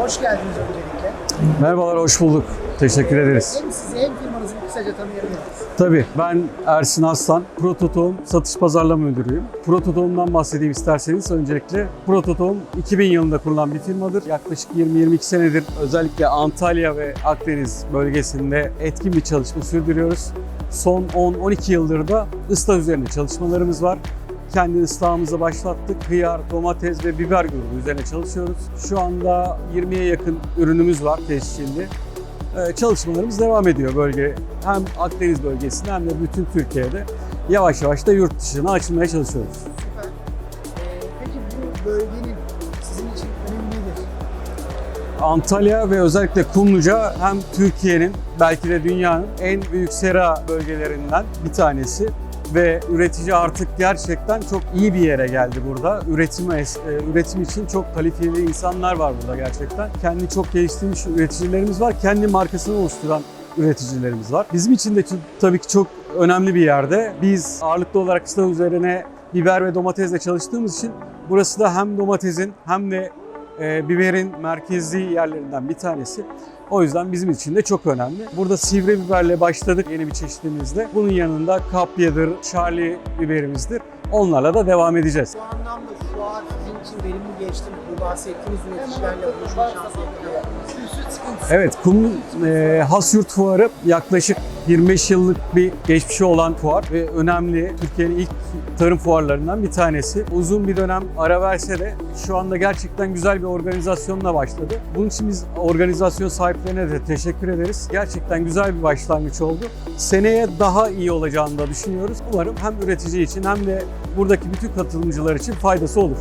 Hoş geldiniz öncelikle. Merhabalar, hoş bulduk. Teşekkür ederiz. Hem sizi hem firmanızı kısaca tanıyabilir miyiz? Tabii, ben Ersin Aslan, Prototohum Satış Pazarlama Müdürüyüm. Prototohum'dan bahsedeyim isterseniz. Öncelikle Prototohum 2000 yılında kurulan bir firmadır. Yaklaşık 20-22 senedir özellikle Antalya ve Akdeniz bölgesinde etkin bir çalışma sürdürüyoruz. Son 10-12 yıldır da ıslah üzerine çalışmalarımız var. Kendi ıslahımızı başlattık. Hıyar, domates ve biber grubu üzerine çalışıyoruz. Şu anda 20'ye yakın ürünümüz var tescilli. Ee, çalışmalarımız devam ediyor bölge. Hem Akdeniz bölgesinde hem de bütün Türkiye'de. Yavaş yavaş da yurt dışına açılmaya çalışıyoruz. Süper. Ee, peki bu bölgenin sizin için önemi nedir? Antalya ve özellikle Kumluca hem Türkiye'nin belki de dünyanın en büyük sera bölgelerinden bir tanesi ve üretici artık gerçekten çok iyi bir yere geldi burada. Üretim, e, üretim için çok kalifiyeli insanlar var burada gerçekten. Kendi çok geliştirilmiş üreticilerimiz var. Kendi markasını oluşturan üreticilerimiz var. Bizim için de tabii ki çok önemli bir yerde. Biz ağırlıklı olarak ıslah üzerine biber ve domatesle çalıştığımız için burası da hem domatesin hem de biberin merkezi yerlerinden bir tanesi. O yüzden bizim için de çok önemli. Burada sivri biberle başladık yeni bir çeşitimizde. Bunun yanında kapyadır, Charlie biberimizdir. Onlarla da devam edeceğiz. Bu anlamda şu an sizin için verimli geçti mi? Bu bahsettiğiniz üreticilerle buluşma şansı oldu. Evet, Kum e, Hasyurt Fuarı yaklaşık 25 yıllık bir geçmişi olan fuar ve önemli Türkiye'nin ilk tarım fuarlarından bir tanesi. Uzun bir dönem ara verse de şu anda gerçekten güzel bir organizasyonla başladı. Bunun için biz organizasyon sahiplerine de teşekkür ederiz. Gerçekten güzel bir başlangıç oldu. Seneye daha iyi olacağını da düşünüyoruz. Umarım hem üretici için hem de buradaki bütün katılımcılar için faydası olur.